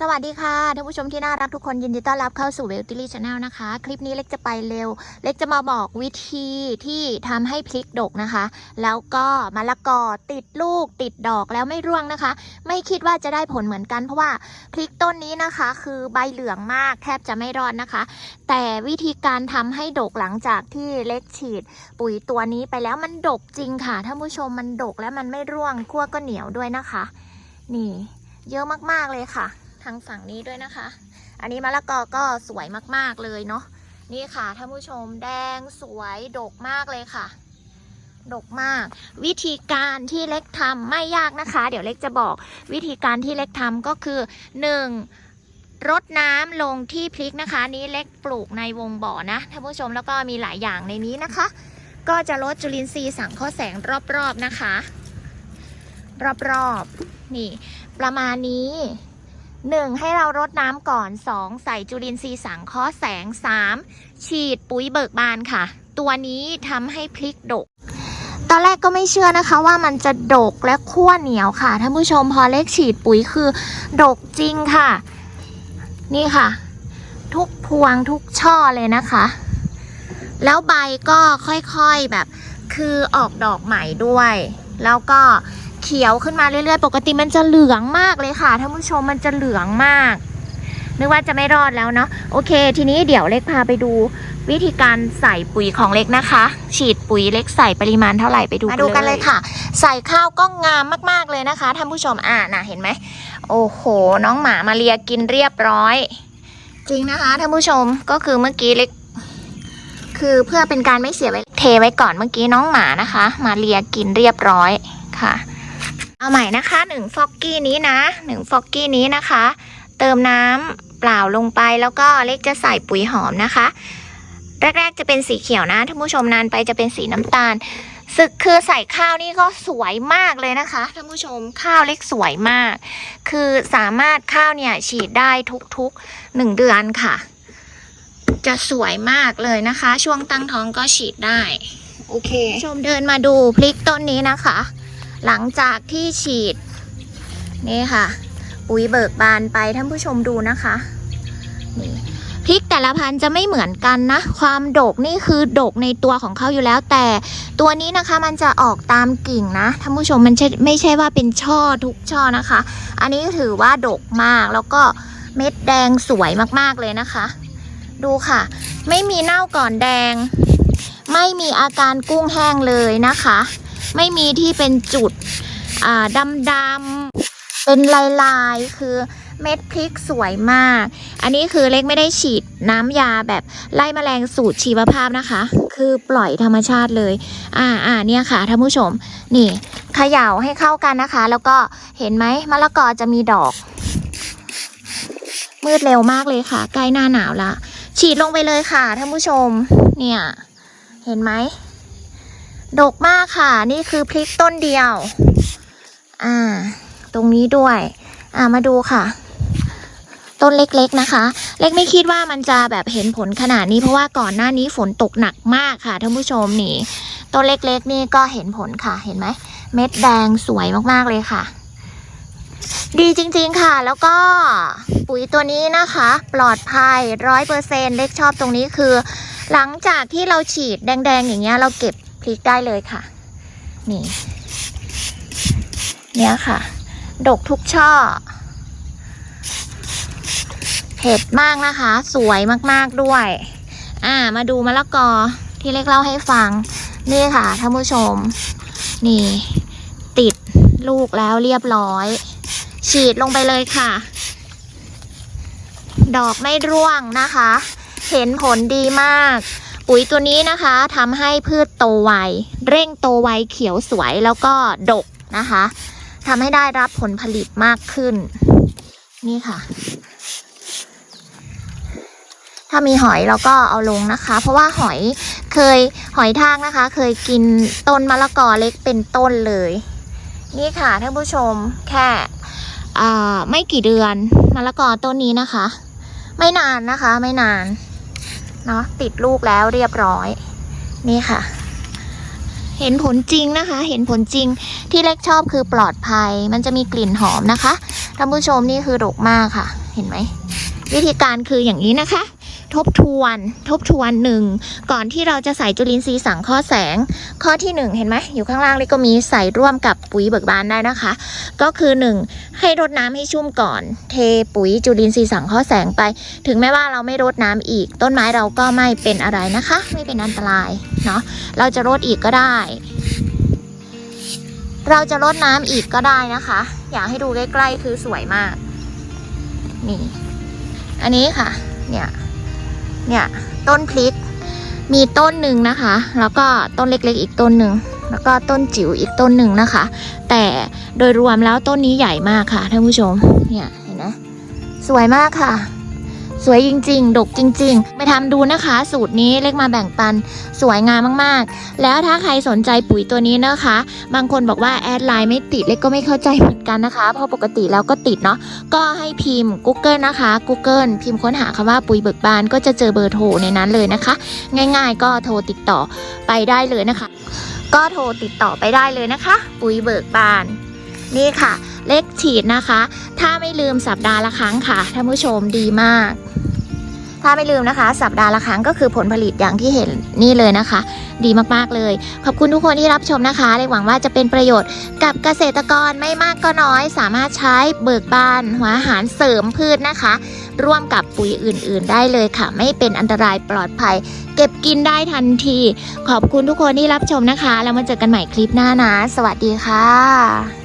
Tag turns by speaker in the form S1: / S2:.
S1: สวัสดีค่ะท่านผู้ชมที่น่ารักทุกคนยินดีต้อนรับเข้าสู่เวลติลี่ชาแนลนะคะ คลิปนี้เล็กจะไปเร็ว เล็กจะมาบอกวิธีที่ทำให้พริกดกนะคะ แล้วก็มะละกอติดลูกติดดอกแล้วไม่ร่วงนะคะ ไม่คิดว่าจะได้ผลเหมือนกัน เพราะว่าพริกต้นนี้นะคะ คือใบเหลืองมากแทบจะไม่รอดนะคะ แต่วิธีการทำให้ดกหลังจากที่เล็กฉีด ปุ๋ยตัวนี้ไปแล้วมันดกจริงค่ะท่านผู้ชมมันดกและมันไม่ร่วงขั้วก็เหนียวด้วยนะคะ นี่ เยอะมากๆเลยค่ะ ทางฝั่งนี้ด้วยนะคะ อันนี้มะละกอก็สวยมากๆเลยเนาะนี่ค่ะท่านผู้ชมแดงสวยดกมากเลยค่ะ ดกมาก วิธีการที่เล็กทำไม่ยากนะคะ เดี๋ยวเล็กจะบอกวิธีการที่เล็กทำก็คือ 1. รดน้ำลงที่พริกนะคะ นี้เล็กปลูกในวงบ่อนะท่านผู้ชมแล้วก็มีหลายอย่างในนี้นะคะ ก็จะลดจุลินทรีย์สังเคราะห์แสงรอบๆนะคะ รอบๆนี่ ประมาณนี้ 1. ให้เรารดน้ำก่อน 2. ใส่จุลินทรีย์สังเคราะห์แสง 3. ฉีดปุ๋ยเบิกบานค่ะ ตัวนี้ทำให้พริกดก ตอนแรกก็ไม่เชื่อนะคะว่ามันจะดกและขั้วเหนียวค่ะท่านผู้ชมพอเล็กฉีดปุ๋ยคือ ดกจริงค่ะ นี่ค่ะ ทุกพวงทุกช่อเลยนะคะ แล้วใบก็ค่อยๆแบบคือออกดอกใหม่ด้วย แล้วก็ เขียวขึ้นมาเรื่อยๆ ปกติมันจะเหลืองมากเลยค่ะท่านผู้ชมมันจะเหลืองมากนึกว่าจะไม่รอดแล้วเนาะโอเค ทีนี้เดี๋ยวเล็กพาไปดู วิธีการใส่ปุ๋ยของเล็กนะคะ ฉีดปุ๋ยเล็กใส่ปริมาณเท่าไหร่ไปดูมาดูกันเลยค่ะ ใส่ข้าวก็งามมากๆเลยนะคะท่านผู้ชมอ่าน่ะเห็นไหมโอ้โห น้องหมามาเลียกินเรียบร้อย จริงนะคะท่านผู้ชมก็คือเมื่อกี้เล็ก คือเพื่อเป็นการไม่เสียไว้เทไว้ก่อนเมื่อกี้น้องหมานะคะ มาเลียกินเรียบร้อยค่ะ เอาใหม่นะคะหนึ่งฟอกกี้นี้นะหนึ่งฟอกกี้นี้นะคะ เติมน้ำเปล่าลงไปแล้วก็เล็กจะใส่ปุ๋ยหอมนะคะ แรกๆจะเป็นสีเขียวนะท่านผู้ชมนานไปจะเป็นสีน้ำตาลสึกคือใส่ข้าวนี่ก็สวยมากเลยนะคะท่านผู้ชมข้าวเล็กสวยมาก คือสามารถข้าวเนี่ยฉีดได้ทุกๆหนึ่งเดือนค่ะ จะสวยมากเลยนะคะ ช่วงตั้งท้องก็ฉีดได้ โอเค ชมเดินมาดูพลิกต้นนี้นะคะ หลังจากที่ฉีด นี่ค่ะ ปุ๋ยเบิกบานไปท่านผู้ชมดูนะคะนี่พริกแต่ละพันธุ์จะไม่เหมือนกันนะ ความโดกนี่คือโดกในตัวของเขาอยู่แล้วแต่ตัวนี้นะคะมันจะออกตามกิ่งนะท่านผู้ชมมันไม่ใช่ว่าเป็นช่อทุกช่อนะคะ อันนี้ถือว่าโดกมากแล้วก็เม็ดแดงสวยมากๆเลยนะคะ ดูค่ะ ไม่มีเน่าก่อนแดง ไม่มีอาการกุ้งแห้งเลยนะคะ ไม่มีที่เป็นจุดอ่าดำเป็นลายลายคือเม็ดพริกสวยมาก อันนี้คือเล็กไม่ได้ฉีดน้ำยาแบบไล่แมลงสูตรชีวภาพนะคะ คือปล่อยธรรมชาติเลย อ่าอ่าเนี่ยค่ะท่านผู้ชม นี่เขย่าให้เข้ากันนะคะ แล้วก็เห็นไหมมะละกอจะมีดอก มืดเร็วมากเลยค่ะ ใกล้หน้าหนาวละฉีดลงไปเลยค่ะท่านผู้ชม เนี่ย เห็นไหม ดกมากค่ะ นี่คือพริกต้นเดียว อ่า ตรงนี้ด้วย อ่ามาดูค่ะ ต้นเล็กๆนะคะ เล็กไม่คิดว่ามันจะแบบเห็นผลขนาดนี้เพราะว่าก่อนหน้านี้ฝนตกหนักมากค่ะท่านผู้ชมนี่ต้นเล็กๆนี่ก็เห็นผลค่ะ เห็นไหมเม็ดแดงสวยมากๆเลยค่ะ ดีจริงๆค่ะ แล้วก็ปุ๋ยตัวนี้นะคะ ปลอดภัยร้อยเปอร์เซ็นเล็กชอบตรงนี้คือ หลังจากที่เราฉีดแดงๆอย่างเงี้ยเราเก็บ พริกได้เลยค่ะ นี่ เนี่ยค่ะ ดกทุกช่อ เผ็ดมากนะคะ สวยมากๆด้วย อ่า มาดูมะละกอที่เล็กเล่าให้ฟัง นี่ค่ะท่านผู้ชม นี่ ติดลูกแล้วเรียบร้อย ฉีดลงไปเลยค่ะ ดอกไม่ร่วงนะคะ เห็นผลดีมาก ปุ๋ยตัวนี้นะคะทำให้พืชโตไวเร่งโตไวเขียวสวยแล้วก็ดกนะคะทำให้ได้รับผลผลิตมากขึ้น นี่ค่ะ ถ้ามีหอยเราก็เอาลงนะคะ เพราะว่าหอยเคยหอยทากนะคะ เคยกินต้นมะละกอเล็กเป็นต้นเลย นี่ค่ะท่านผู้ชมแค่ไม่กี่เดือนมะละกอต้นนี้นะคะ ไม่นานนะคะ ไม่นาน เนาะติดลูกแล้วเรียบร้อย นี่ค่ะ เห็นผลจริงนะคะ เห็นผลจริงที่เล็กชอบคือปลอดภัย มันจะมีกลิ่นหอมนะคะท่านผู้ชมนี่คือดกมากค่ะ เห็นไหมวิธีการคืออย่างนี้นะคะ ทบทวน ทบทวนหนึ่งก่อนที่เราจะใส่จุลินทรีย์สังเคราะห์แสง ข้อที่หนึ่งเห็นไหมอยู่ข้างล่างนี่ก็มีใส่ร่วมกับปุ๋ยเบิกบานได้นะคะ ก็คือหนึ่งให้รดน้ำให้ชุ่มก่อน เทปุ๋ยจุลินทรีย์สังเคราะห์แสงไป ถึงแม้ว่าเราไม่รดน้ำอีก ต้นไม้เราก็ไม่เป็นอะไรนะคะ ไม่เป็นอันตรายเนาะเราจะรดอีกก็ได้ เราจะรดน้ำอีกก็ได้นะคะ อยากให้ดูใกล้ๆคือสวยมากนี่อันนี้ค่ะ เนี่ย เนี่ยต้นพลิก มีต้นหนึ่งนะคะ แล้วก็ต้นเล็กๆ อีกต้นหนึ่งแล้วก็ต้นจิ๋วอีกต้นหนึ่งนะคะ แต่โดยรวมแล้วต้นนี้ใหญ่มากค่ะท่านผู้ชมเนี่ยเห็นไหมสวยมากค่ะ สวยจริง ๆ ดกจริง ๆ ไปทำดูนะคะ สูตรนี้เล็กมาแบ่งปันสวยงามมากๆ แล้วถ้าใครสนใจปุ๋ยตัวนี้นะคะ บางคนบอกว่าแอดไลน์ไม่ติดเล็กก็ไม่เข้าใจเหมือนกันนะคะเพราะปกติแล้วก็ติดเนาะก็ให้พิมพ์ Google นะคะ Google พิมพ์ค้นหาคำว่าปุ๋ยเบิกบานก็จะเจอเบอร์โทรในนั้นเลยนะคะ ง่าย ๆ ก็โทรติดต่อไปได้เลยนะคะ ก็โทรติดต่อไปได้เลยนะคะ ปุ๋ยเบิกบานนี่ค่ะ เลขฉีดนะคะ ถ้าไม่ลืมสัปดาห์ละครั้งค่ะท่านผู้ชมดีมาก ถ้าไม่ลืมนะคะ สัปดาห์ละครั้งก็คือผลผลิตอย่างที่เห็นนี่เลยนะคะ ดีมากๆเลย ขอบคุณทุกคนที่รับชมนะคะเลยหวังว่าจะเป็นประโยชน์กับเกษตรกรไม่มากก็น้อย สามารถใช้เบิกบานหัวอาหารเสริมพืชนะคะ ร่วมกับปุ๋ยอื่น ๆ ได้เลยค่ะ ไม่เป็นอันตรายปลอดภัย เก็บกินได้ทันที ขอบคุณทุกคนที่รับชมนะคะ แล้วมาเจอกันใหม่คลิปหน้านะ สวัสดีค่ะ